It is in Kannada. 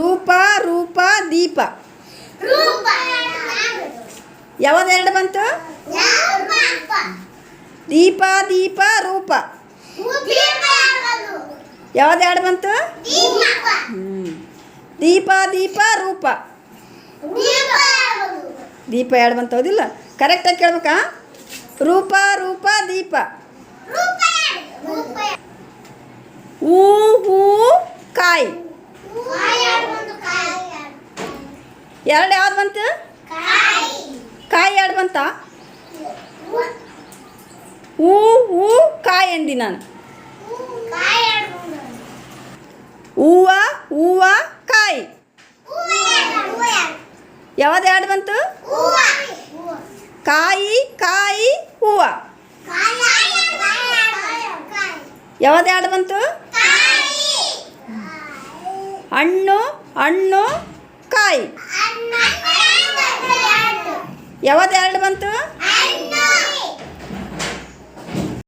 ರೂಪ ರೂಪ ದೀಪ. ರೂಪ ಯಾವ್ದು? ಎರಡು ಬಂತು? ದೀಪ. ದೀಪ ರೂಪ. ದೀಪ ಯಾವುದು? ಯಾವ್ದು ಎರಡು ಬಂತು? ದೀಪ. ಹ್ಞೂ ದೀಪ ದೀಪ ರೂಪ. ದೀಪ ಎರಡು ಬಂತು ಹೌದಿಲ್ಲ? ಕರೆಕ್ಟಾಗಿ ಕೇಳ್ಬೇಕಾ? ರೂಪ ರೂಪ ದೀಪ. ರೂಪ ಯಾವುದು ರೂಪ ಹೂ ಹೂ ಕಾಯಿ ಕಾಯಿ ಒಂದು ಕಾಯಿ ಎರಡು ಯಾವ್ದು ಬಂತು? ಕಾಯಿ. ಎರಡು ಬಂತ? ಹೂ ಹೂ, ಕಾಯಿ ಅಂದಿ ನಾನು. ಹೂವ ಹೂವ, ಕಾಯಿ. ಯಾವ್ದು ಎರಡು ಬಂತು? ಕಾಯಿ ಕಾಯಿ, ಹೂವ. ಯಾವ್ದು ಎರಡು ಬಂತು? ಹಣ್ಣು ಹಣ್ಣು ಕಾಯಿ. ಯಾವ್ದು ಎರಡು ಬಂತು?